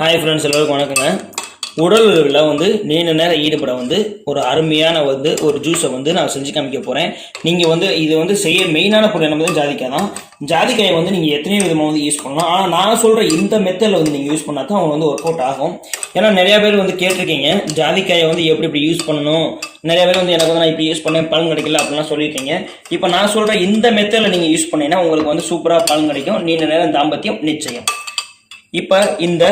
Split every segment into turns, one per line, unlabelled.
Hi friends எல்லோருக்கும் வணக்கங்க. உடலில் வந்து நீண்ட நேரம் ஈடுபட வந்து ஒரு அருமையான வந்து ஒரு ஜூஸை வந்து நான் செஞ்சு காமிக்க போகிறேன் நீங்கள் வந்து இது வந்து செய்ய மெயினான பொருள் என்ன வந்து ஜாதிக்காய் தான் ஜாதிக்காயை வந்து நீங்கள் எத்தனையோ விதமாக வந்து யூஸ் பண்ணலாம். ஆனால் நான் சொல்கிற இந்த மெத்தடில் வந்து நீங்கள் யூஸ் பண்ணால் தான் அவங்க வந்து ஒர்க் அவுட் ஆகும். ஏன்னா நிறையா பேர் வந்து கேட்டிருக்கீங்க ஜாதிக்காயை வந்து எப்படி இப்படி யூஸ் பண்ணணும்? நிறைய பேர் வந்து எனக்கு வந்து நான் இப்படி யூஸ் பண்ணேன் பலன் கிடைக்கல அப்படிலாம் சொல்லியிருக்கீங்க. இப்போ நான் சொல்கிற இந்த மெத்தடில் நீங்கள் யூஸ் பண்ணீங்கன்னா உங்களுக்கு வந்து சூப்பராக பலன் கிடைக்கும். நீண்ட நேரம் தாம்பத்தியம் நிச்சயம். இப்போ இந்த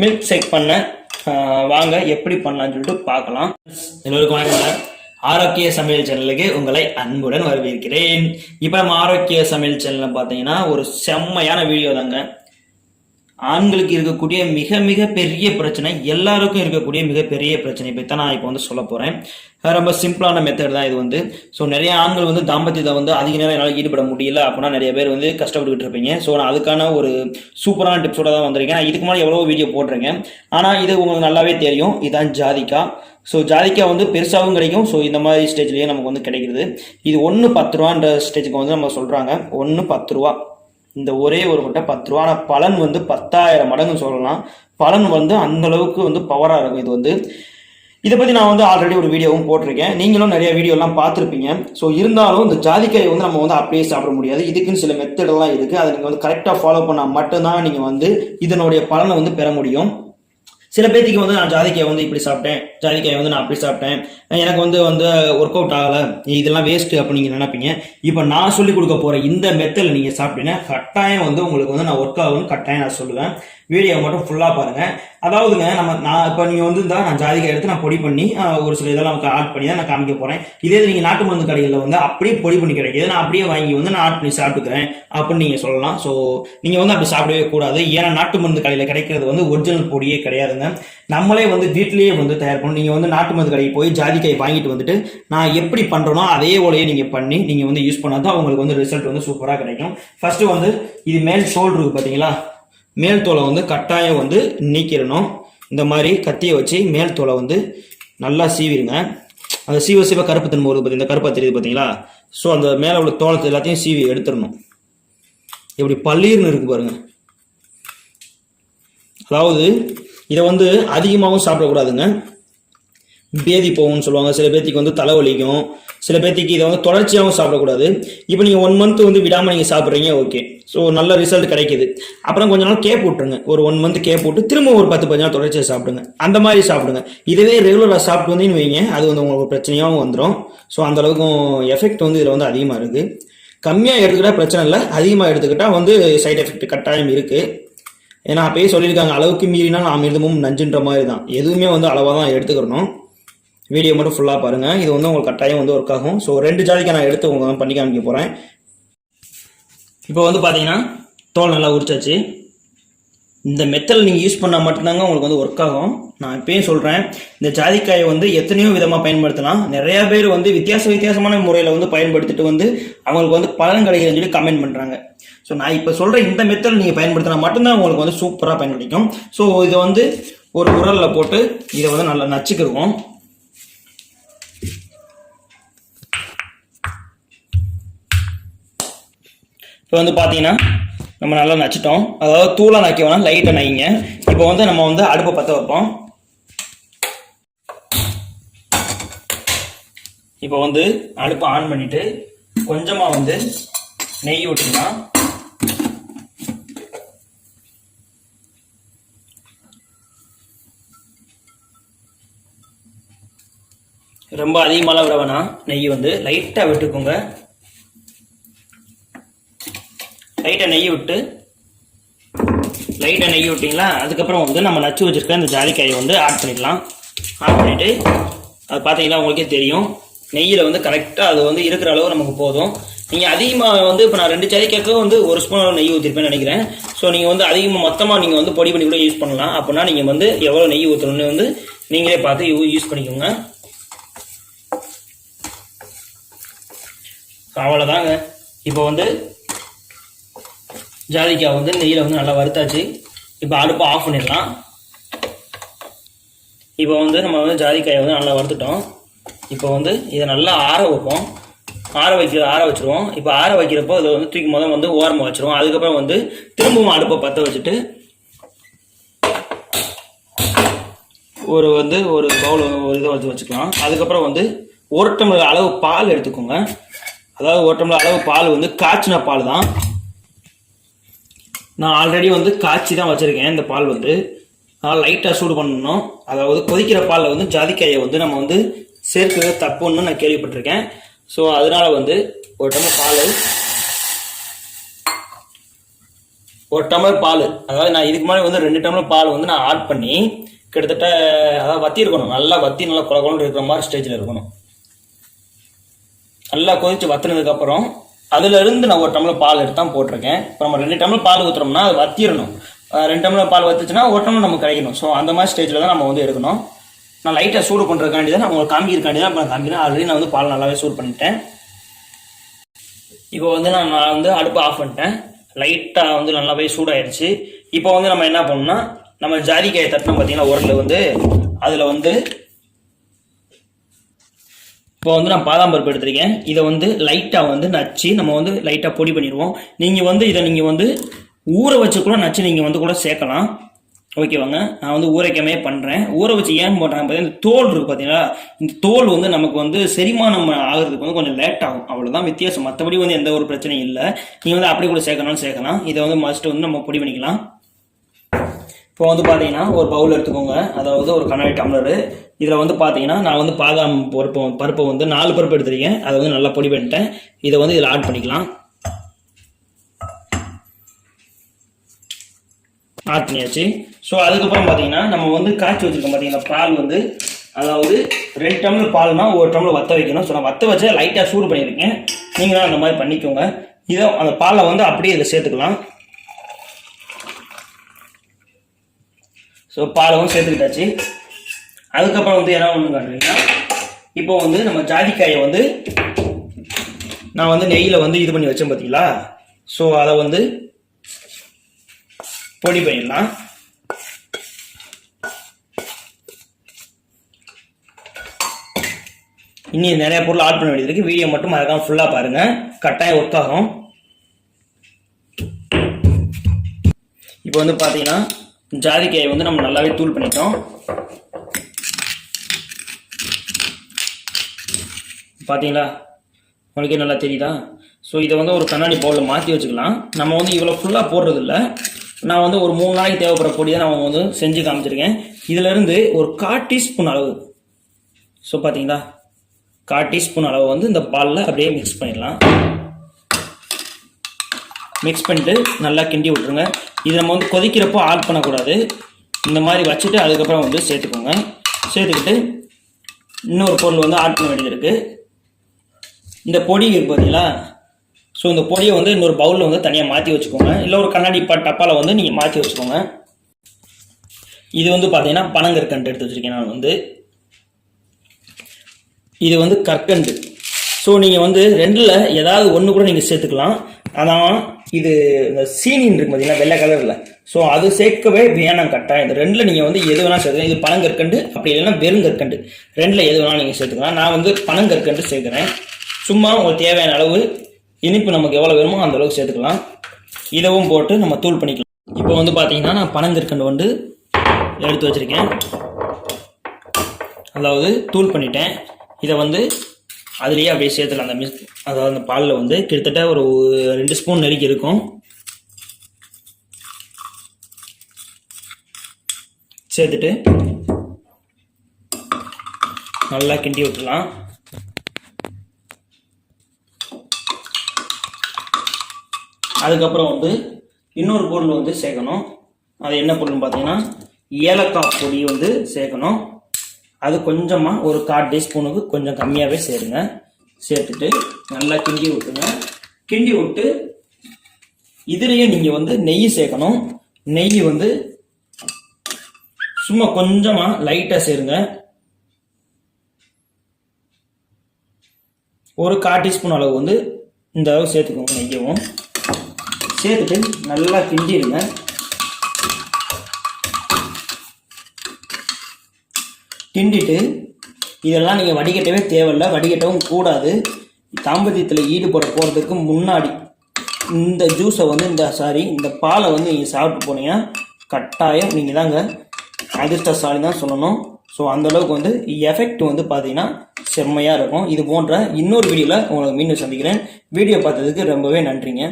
மில்க் ஷேக் பண்ண வாங்க எப்படி பண்ணலாம்னு சொல்லிட்டு பார்க்கலாம். எல்லோருக்கும் வணக்கம் ஆரோக்கிய சமையல் சேனலுக்கு உங்களை அன்புடன் வரவேற்கிறேன். இப்போ நம்ம ஆரோக்கிய சமையல் சேனலில் பார்த்தீங்கன்னா ஒரு செம்மையான வீடியோ தாங்க. ஆண்களுக்கு இருக்கக்கூடிய மிக மிக பெரிய பிரச்சனை எல்லாருக்கும் இருக்கக்கூடிய மிகப்பெரிய பிரச்சனை பற்றி நான் இப்போ வந்து சொல்ல போகிறேன் ரொம்ப சிம்பிளான மெத்தட் தான் இது வந்து. ஸோ நிறைய ஆண்கள் வந்து தாம்பத்தியத்தை வந்து அதிக நேரம் என்னால் ஈடுபட முடியல அப்படின்னா நிறைய பேர் வந்து கஷ்டப்பட்டுக்கிட்டு இருப்பீங்க. ஸோ நான் அதுக்கான ஒரு சூப்பரான டிப்ஸோட தான் வந்திருக்கேன். இதுக்கு முன்னாடி எவ்வளோ வீடியோ போடுறேங்க ஆனால் இது உங்களுக்கு நல்லாவே தெரியும். இதுதான் ஜாதிக்கா ஸோ ஜாதிக்காய் வந்து பெருசாகவும் கிடைக்கும். ஸோ இந்த மாதிரி ஸ்டேஜ்லேயே நமக்கு வந்து கிடைக்கிறது. இது ஒன்று பத்து ரூபான்ற ஸ்டேஜுக்கு வந்து நம்ம சொல்கிறாங்க ஒன்று பத்து ரூபா. இந்த ஒரே ஒரு முட்டை பத்து ரூபா. ஆனால் பலன் வந்து பத்தாயிரம் மடங்கு சொல்லலாம். பலன் வந்து அந்த அளவுக்கு வந்து பவராக இருக்கும். இது வந்து இதை பற்றி நான் வந்து ஆல்ரெடி ஒரு வீடியோவும் போட்டிருக்கேன். நீங்களும் நிறைய வீடியோலாம் பார்த்துருப்பீங்க. ஸோ இருந்தாலும் இந்த ஜாதிக்காயை வந்து நம்ம வந்து அப்படியே சாப்பிட முடியாது. இதுக்குன்னு சில மெத்தடெல்லாம் இருக்குது அதை நீங்கள் வந்து கரெக்டாக ஃபாலோ பண்ணால் மட்டும்தான் நீங்கள் வந்து இதனுடைய பலனை வந்து பெற முடியும். சில பேர்த்துக்கு வந்து நான் ஜாதிக்காய் வந்து இப்படி சாப்பிட்டேன் ஜாதிக்காய் வந்து நான் அப்படி சாப்பிட்டேன். எனக்கு வந்து வந்து ஒர்க் அவுட் ஆகலை. இதெல்லாம் வேஸ்ட்டு அப்படின்னு நீங்கள் நினைப்பீங்க. இப்போ நான் சொல்லி கொடுக்க போகிற இந்த மெத்தடில் நீங்கள் சாப்பிட்டீங்கன்னா கட்டாயம் வந்து உங்களுக்கு வந்து நான் ஒர்க் ஆகும்னு கட்டாயம் நான் சொல்லுவேன். வீடியோ மட்டும் ஃபுல்லாக பாருங்கள் அதாவதுங்க நம்ம நான் இப்போ நீங்கள் வந்து இருந்தால் நான் ஜாதிக்காய் எடுத்து நான் பொடி பண்ணி ஒரு சில இதெல்லாம் ஆட் பண்ணி தான் நான் காமிக்க போகிறேன் இதே இது நீங்கள் நாட்டு மருந்து கடைகளில் வந்து அப்படியே பொடி பண்ணி கிடைக்கிது நான் அப்படியே வாங்கி வந்து நான் ஆட் பண்ணி சாப்பிட்டுக்கிறேன் அப்படின்னு நீங்கள் சொல்லலாம். ஸோ நீங்கள் வந்து அப்படி சாப்பிடவே கூடாது. ஏன்னா நாட்டு மருந்து கடையில் கிடைக்கிறது வந்து ஒரிஜினல் பொடியே கிடையாதுங்க. நம்மளே வந்து வீட்டிலேயே வந்து தயார் பண்ணணும் நீங்கள் வந்து நாட்டு மருந்து கடைக்கு போய் ஜாதிக்காய் வாங்கிட்டு வந்துட்டு நான் எப்படி பண்ணுறனோ அதே போலயே நீங்கள் பண்ணி நீங்கள் வந்து யூஸ் பண்ணால் தான் உங்களுக்கு வந்து ரிசல்ட் வந்து சூப்பராக கிடைக்கும். ஃபர்ஸ்ட் வந்து இது மேல் ஷோல்டருக்கு பார்த்தீங்களா மேல் தோலை வந்து கட்டாயம் வந்து நீக்கிடணும். இந்த மாதிரி கத்தியை வச்சு மேல் தோலை வந்து நல்லா சீவிடுங்க. அந்த சீவ சீவ கருப்பு தன்மை வருது பார்த்தீங்க இந்த கருப்பாக தெரியுது பார்த்தீங்களா ஸோ அந்த மேலே உள்ள தோலத்தை எல்லாத்தையும் சீவி எடுத்துடணும். இப்படி பள்ளீர்னு இருக்கு பாருங்க. அதாவது இதை வந்து அதிகமாகவும் சாப்பிடக்கூடாதுங்க. பேதி போகும்னு சொல்லுவாங்க. சில பேர்த்துக்கு வந்து தலைவலிக்கும் சில பேர்த்துக்கு இதை வந்து தொடர்ச்சியாகவும் சாப்பிடக்கூடாது. இப்போ நீங்கள் ஒன் மந்த் வந்து விடாமல் நீங்கள் சாப்பிட்றீங்க ஓகே ஸோ நல்ல ரிசல்ட் கிடைக்குது. அப்புறம் கொஞ்ச நாள் கேப் விட்டுருங்க ஒரு ஒன் மந்த் கேப் விட்டு திரும்ப ஒரு பத்து பதினஞ்சு நாள் தொடர்ச்சியாக சாப்பிடுங்க. அந்த மாதிரி சாப்பிடுங்க. இதுவே ரெகுலராக சாப்பிட்டு வந்தீங்கன்னு வைங்க. அது வந்து உங்களுக்கு பிரச்சனையாகவும் வந்துடும் ஸோ அந்தளவுக்கும் எஃபெக்ட் வந்து இதில் வந்து அதிகமாக இருக்குது கம்மியாக எடுத்துக்கிட்டால் பிரச்சனை இல்லை. அதிகமாக எடுத்துக்கிட்டால் வந்து சைட் எஃபெக்ட் கட்டாயம் இருக்குது ஏன்னா அப்பயே சொல்லியிருக்காங்க அளவுக்கு மீறினால் அமிர்தமும் நஞ்சுன்ற மாதிரி தான். எதுவுமே வந்து அளவாக தான் எடுத்துக்கிறணும். வீடியோ மட்டும் ஃபுல்லாக பாருங்கள் இது வந்து உங்களுக்கு கட்டாயம் வந்து ஒர்க் ஆகும். ஸோ ரெண்டு ஜாதிக்கு நான் எடுத்து உங்களுக்கு பண்ணி காமிக்க போகிறேன் இப்போ வந்து பார்த்தீங்கன்னா தோல் நல்லா உரிச்சாச்சு. இந்த மெத்தல் நீங்கள் யூஸ் பண்ணால் மட்டும்தாங்க உங்களுக்கு வந்து ஒர்க் ஆகும். நான் இப்பயும் சொல்கிறேன் இந்த ஜாதிக்காயை வந்து எத்தனையோ விதமாக பயன்படுத்தலாம். நிறையா பேர் வந்து வித்தியாச வித்தியாசமான முறையில் வந்து பயன்படுத்திட்டு வந்து அவங்களுக்கு வந்து பலன் கிடைக்குதுன்னு சொல்லி கமெண்ட் பண்ணுறாங்க ஸோ நான் இப்போ சொல்கிற இந்த மெத்தட் நீங்கள் பயன்படுத்தினா மட்டும்தான் உங்களுக்கு வந்து சூப்பராக பயன் கிடைக்கும் ஸோ இதை வந்து ஒரு உரலில் போட்டு இதை வந்து நல்லா நச்சுக்கிருவோம். இப்போ வந்து பார்த்தீங்கன்னா நம்ம நல்லா நச்சிட்டோம். அதாவது தூளாக நக்க வேணாம் லைட்டாக நைங்க இப்போ வந்து நம்ம வந்து அடுப்பை பற்ற வைப்போம். இப்போ வந்து அடுப்பை ஆன் பண்ணிட்டு கொஞ்சமாக வந்து நெய் விட்டுக்கலாம் ரொம்ப அதிகமாகலாம் விட வேணாம். நெய் வந்து லைட்டாக விட்டுக்கோங்க. லைட்டாக நெய் விட்டு லைட்டாக நெய் விட்டிங்களா? அதுக்கப்புறம் வந்து நம்ம நச்சு வச்சுருக்க இந்த ஜாதிக்காயை வந்து ஆட் பண்ணிடலாம் ஆட் பண்ணிவிட்டு அது பார்த்தீங்கன்னா உங்களுக்கே தெரியும். நெய்யில் வந்து கரெக்டாக அது வந்து இருக்கிற அளவு நமக்கு போதும். நீங்கள் அதிகமாக வந்து இப்போ நான் ரெண்டு ஜாதிக்காய்க்கும் வந்து ஒரு ஸ்பூன் நெய் ஊற்றிருப்பேன்னு நினைக்கிறேன். ஸோ நீங்கள் வந்து அதிகமாக மொத்தமாக நீங்கள் வந்து பொடி பண்ணி கூட யூஸ் பண்ணலாம். அப்படின்னா நீங்கள் வந்து எவ்வளோ நெய் ஊற்றணும்னு வந்து நீங்களே பார்த்து யூஸ் பண்ணிக்கோங்க. அவ்வளோதாங்க இப்போ வந்து ஜாதிக்காய் வந்து நெய்யில் வந்து நல்லா வறுத்தாச்சு. இப்போ அடுப்பை ஆஃப் பண்ணிடலாம். இப்போ வந்து நம்ம வந்து ஜாதிக்காயை வந்து நல்லா வறுத்துட்டோம். இப்போ வந்து இதை நல்லா ஆற வைப்போம். ஆற வைக்கிறது ஆற வச்சிருவோம். இப்போ ஆற வைக்கிறப்போ இதை வந்து தூக்கி முதல் வந்து ஓரமாக வச்சுருவோம். அதுக்கப்புறம் வந்து திரும்பவும் அடுப்பை பற்ற வச்சுட்டு ஒரு வந்து ஒரு பவுல் ஒரு இதை வச்சு வச்சுக்கலாம். அதுக்கப்புறம் வந்து ஒரு டம்ளர் அளவு பால் எடுத்துக்கோங்க. அதாவது ஒரு டம்ளர் அளவு பால் வந்து காய்ச்சின பால் தான். நான் ஆல்ரெடி வந்து காய்ச்சி தான் வச்சுருக்கேன். இந்த பால் வந்து அதனால் லைட்டாக சூடு பண்ணணும். அதாவது கொதிக்கிற பாலில் வந்து ஜாதிக்காயை வந்து நம்ம வந்து சேர்க்கிறது தப்புன்னு நான் கேள்விப்பட்டிருக்கேன். ஸோ அதனால வந்து ஒரு டம்ளர் பால் ஒரு டம்ளர் பால். அதாவது நான் இதுக்கு முன்னாடி வந்து ரெண்டு டம்ளர் பால் வந்து நான் ஆட் பண்ணி கிட்டத்தட்ட அதாவது வத்தி இருக்கணும். நல்லா வத்தி நல்லா குழ இருக்கிற மாதிரி ஸ்டேஜில் இருக்கணும். நல்லா கொதித்து வத்தினதுக்கப்புறம் அதுலேருந்து அதுல இருந்து நான் ஒரு டம்ளர் பால் எடுத்து தான் போட்டிருக்கேன். இப்போ நம்ம ரெண்டு டம்ளர் பால் ஊற்றுறோம்னா அது வத்திரணும். ரெண்டு டம்ளர் பால் வத்துச்சுன்னா ஒரு டம்ளர் நமக்கு கிடைக்கணும் ஸோ அந்த மாதிரி ஸ்டேஜில் தான் நம்ம வந்து எடுக்கணும். நான் லைட்டாக சூடு பண்ணுறதுக்காண்டி தான் நான் உங்களுக்கு காமிக்கிறக்காண்டி தான் இப்போ நான் காமிக்கிறேன். ஆல்ரெடி நான் வந்து பால் நல்லாவே சூடு பண்ணிட்டேன். இப்போ வந்து நான் நான் வந்து அடுப்பு ஆஃப் பண்ணிட்டேன். லைட்டாக வந்து நல்லாவே சூடாயிடுச்சு இப்போ வந்து நம்ம என்ன பண்ணணும்னா நம்ம ஜாதிக்காயை தட்டினோம் பார்த்தீங்கன்னா உரல் வந்து. அதில் வந்து இப்போ வந்து நான் பாதாம் பருப்பு எடுத்திருக்கேன். இதை வந்து லைட்டாக வந்து நச்சு நம்ம வந்து லைட்டாக பொடி பண்ணிடுவோம். நீங்கள் வந்து இதை நீங்கள் வந்து ஊற வச்சு கூட நச்சு நீங்கள் வந்து கூட சேர்க்கலாம். ஓகேவாங்க நான் வந்து ஊரைக்கமே பண்ணுறேன் ஊற வச்சு ஏன் போட்டாங்க பார்த்தீங்கன்னா இந்த தோல் இருக்குது பார்த்தீங்களா? இந்த தோல் வந்து நமக்கு வந்து செரிமானம் ஆகிறதுக்கு வந்து கொஞ்சம் லேட் ஆகும். அவ்வளோதான் வித்தியாசம். மற்றபடி வந்து எந்த ஒரு பிரச்சனையும் இல்லை. நீங்கள் வந்து அப்படி கூட சேர்க்கணும்னு சேர்க்கலாம். இதை வந்து மஸ்ட்டு வந்து நம்ம பொடி பண்ணிக்கலாம். இப்போ வந்து பார்த்தீங்கன்னா ஒரு பவுல் எடுத்துக்கோங்க. அதாவது ஒரு கண்ணாடி டம்ளரு இதில் வந்து பார்த்தீங்கன்னா நான் வந்து பாதாம் பருப்பு பருப்பை வந்து நாலு பருப்பு எடுத்துருக்கேன். அதை வந்து நல்லா பொடி பண்ணிட்டேன். இதை வந்து இதில் ஆட் பண்ணிக்கலாம். ஆட் பண்ணியாச்சு. ஸோ அதுக்கப்புறம் பார்த்தீங்கன்னா நம்ம வந்து காய்ச்சி வச்சுருக்கோம் பார்த்தீங்கன்னா பால் வந்து. அதாவது ரெண்டு டம்ளர் பால்னா ஒரு டம்ளர் வத்த வைக்கணும். ஸோ நான் வத்த வச்சு லைட்டாக சூடு பண்ணியிருக்கேன். நீங்களும் அந்த மாதிரி பண்ணிக்கோங்க. இதை அந்த பாலை வந்து அப்படியே இதில் சேர்த்துக்கலாம். ஸோ பாலவும் சேர்த்துக்கிட்டாச்சு. அதுக்கப்புறம் வந்து என்ன ஒன்று காட்டுறீங்கன்னா இப்போ வந்து நம்ம ஜாதிக்காயை வந்து நான் வந்து நெய்யில் வந்து இது பண்ணி வச்சேன் பார்த்தீங்களா ஸோ அதை வந்து பொடி பண்ணிடலாம். இனி நிறைய பொருள் ஆட் பண்ண வேண்டியது இருக்குது வீடியோ மட்டும் மறக்காம ஃபுல்லாக பாருங்கள் கட்டாயம் ஒர்க் ஆகும். இப்போ வந்து பார்த்தீங்கன்னா ஜாதிக்காயை வந்து நம்ம நல்லாவே தூள் பண்ணிட்டோம். பார்த்தீங்களா உங்களுக்கே நல்லா தெரியுதா? ஸோ இதை வந்து ஒரு கண்ணாடி பவுலில் மாற்றி வச்சுக்கலாம். நம்ம வந்து இவ்வளோ ஃபுல்லாக போடுறதில்ல. நான் வந்து ஒரு மூணு நாளைக்கு தேவைப்படுற பொடியை நான் வந்து செஞ்சு காமிச்சிருக்கேன். இதிலிருந்து ஒரு கா டீஸ்பூன் அளவு. ஸோ பார்த்தீங்களா கா டீஸ்பூன் அளவு வந்து இந்த பாலில் அப்படியே மிக்ஸ் பண்ணிடலாம். மிக்ஸ் பண்ணிட்டு நல்லா கிண்டி விட்ருங்க இது நம்ம வந்து கொதிக்கிறப்போ ஆட் பண்ணக்கூடாது. இந்த மாதிரி வச்சுட்டு அதுக்கப்புறம் வந்து சேர்த்துக்கோங்க. சேர்த்துக்கிட்டு இன்னொரு பொருள் வந்து ஆட் பண்ண வேண்டியது இருக்குது இந்த பொடி இருக்கு பார்த்தீங்களா ஸோ இந்த பொடியை வந்து இன்னொரு பவுலில் வந்து தனியாக மாற்றி வச்சுக்கோங்க. இல்லை ஒரு கண்ணாடி ப டப்பாவில் வந்து நீங்கள் மாற்றி வச்சுக்கோங்க. இது வந்து பார்த்தீங்கன்னா பனங்கற்கண்டு எடுத்து வச்சுருக்கேன் நான் வந்து. இது வந்து கற்கண்டு. ஸோ நீங்கள் வந்து ரெண்டில் ஏதாவது ஒன்று கூட நீங்கள் சேர்த்துக்கலாம். அதான் இது இந்த சீனின் இருக்கு பார்த்தீங்கன்னா வெள்ளை கலரில் ஸோ அது சேர்க்கவே வேணாம் கட்டாயம். இந்த ரெண்டில் நீங்கள் வந்து எது வேணால் சேர்த்துக்கலாம். இது பனங்கற்கண்டு அப்படி இல்லைன்னா வெறுங்கற்கண்டு. ரெண்டில் எது வேணாலும் நீங்கள் சேர்த்துக்கலாம். நான் வந்து பனங்கற்கண்டு சேர்க்குறேன். சும்மா உங்களுக்கு தேவையான அளவு இனிப்பு நமக்கு எவ்வளோ வேணுமோ அந்த அளவுக்கு சேர்த்துக்கலாம். இதவும் போட்டு நம்ம தூள் பண்ணிக்கலாம். இப்போ வந்து பார்த்தீங்கன்னா நான் பனங்கற்கண்டு வந்து எடுத்து வச்சுருக்கேன். அதாவது தூள் பண்ணிட்டேன். இதை வந்து அதுலேயே அப்படியே சேர்த்துலாம் அந்த மிஸ் அதாவது அந்த பாலில் வந்து கிட்டத்தட்ட ஒரு ரெண்டு ஸ்பூன் நெருக்கி இருக்கும். சேர்த்துட்டு நல்லா கிண்டி விட்டுலாம் அதுக்கப்புறம் வந்து இன்னொரு பொருள் வந்து சேர்க்கணும். அது என்ன பொருள்னு பார்த்தீங்கன்னா ஏலக்காய் பொடி வந்து சேர்க்கணும். அது கொஞ்சமாக ஒரு கால் டீஸ்பூனுக்கு கொஞ்சம் கம்மியாகவே சேருங்க. சேர்த்துட்டு நல்லா கிண்டி விட்டுங்க கிண்டி விட்டு இதுலேயே நீங்கள் வந்து நெய் சேர்க்கணும். நெய் வந்து சும்மா கொஞ்சமாக லைட்டாக சேருங்க. ஒரு கால் டீஸ்பூன் அளவு வந்து இந்த அளவு சேர்த்துக்கோங்க நெய்யவும். சேர்த்துட்டு நல்லா கிண்டிடுங்க. கிண்டிட்டு இதெல்லாம் நீங்கள் வடிகட்டவே தேவையில்ல வடிகட்டவும் கூடாது. தாம்பத்தியத்தில் ஈடுபட போகிறதுக்கு முன்னாடி இந்த ஜூஸை வந்து இந்த சாரி இந்த பாலை வந்து நீங்கள் சாப்பிட்டு போனீங்கன்னா கட்டாயம் நீங்கள் தாங்க அதிர்ஷ்டசாலி தான் சொல்லணும். ஸோ அந்தளவுக்கு வந்து எஃபெக்ட் வந்து பார்த்தீங்கன்னா செம்மையாக இருக்கும். இது போன்ற இன்னொரு வீடியோவில் உங்களுக்கு மீண்டும் சந்திக்கிறேன். வீடியோ பார்த்ததுக்கு ரொம்பவே நன்றிங்க.